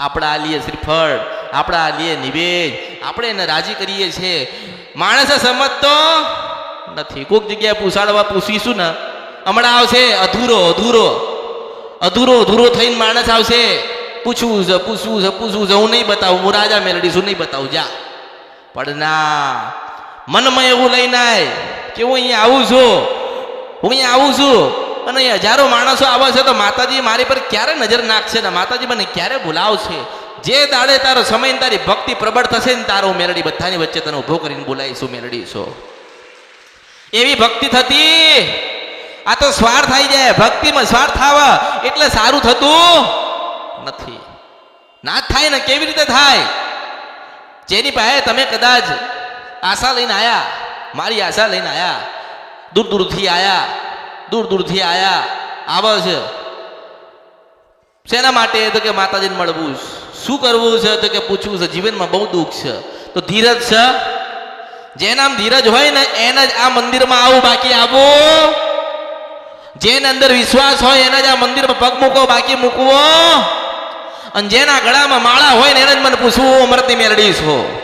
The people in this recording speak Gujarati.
આપણા આલીએ શ્રીફળ, આપણા આલીએ નિવેદ, આપણે એને રાજી કરીએ છીએ. માણસે સમજતો નથી. કોઈક જગ્યાએ પૂછાડવા પૂછીશું ને, હમણાં આવશે, અધૂરો અધૂરો. અધૂરો અધૂરો થઈને માણસ આવશે. પૂછવું છે પૂછવું છે પૂછવું છે, હું નહીં બતાવું, હું રાજા મેલડીશ હું નહીં બતાવું, જા. પણ ના, મનમાં એવું લઈને આય કે હું અહીંયા આવું છું. હું અહીંયા આવું છું. અને હજારો માણસો આવે છે તો માતાજી મારી પર ક્યારે નજર નાખશે ને માતાજી મને ક્યારે બોલાવશે? જે દાડે તારો સમય તારી ભક્તિ પ્રબળ થશે ને તારો મેલડી બધાની વચ્ચે તને ઊભો કરીને બોલાવીશું, મેલડી છો. એવી ભક્તિ થતી? આ તો સ્વાર થઈ જાય, ભક્તિમાં સ્વાર થવા એટલે સારું થતું નથી. ના થાય ને કેવી રીતે થાય? જેની પાસે તમે કદાચ આશા લઈને આયા, મારી આશા લઈને આયા, દૂર દૂરથી આયા દૂર દૂરથી આયા. આવે છે. શેના માટે? તો કે માતાજીને મળવું. શું કરવું છે? તો કે પૂછવું છે. જીવનમાં બહુ દુઃખ છે. તો ધીરજ છે. જેનામ ધીરજ હોય ને, એને જ આ મંદિરમાં આવું, બાકી આવો. જેને અંદર વિશ્વાસ હોય, એને જ આ મંદિરમાં પગ મૂકો, બાકી મૂકવો. અને જેના ગળામાં માળા હોય ને, એને જ મને પૂછવું અમૃતની મેળડી છો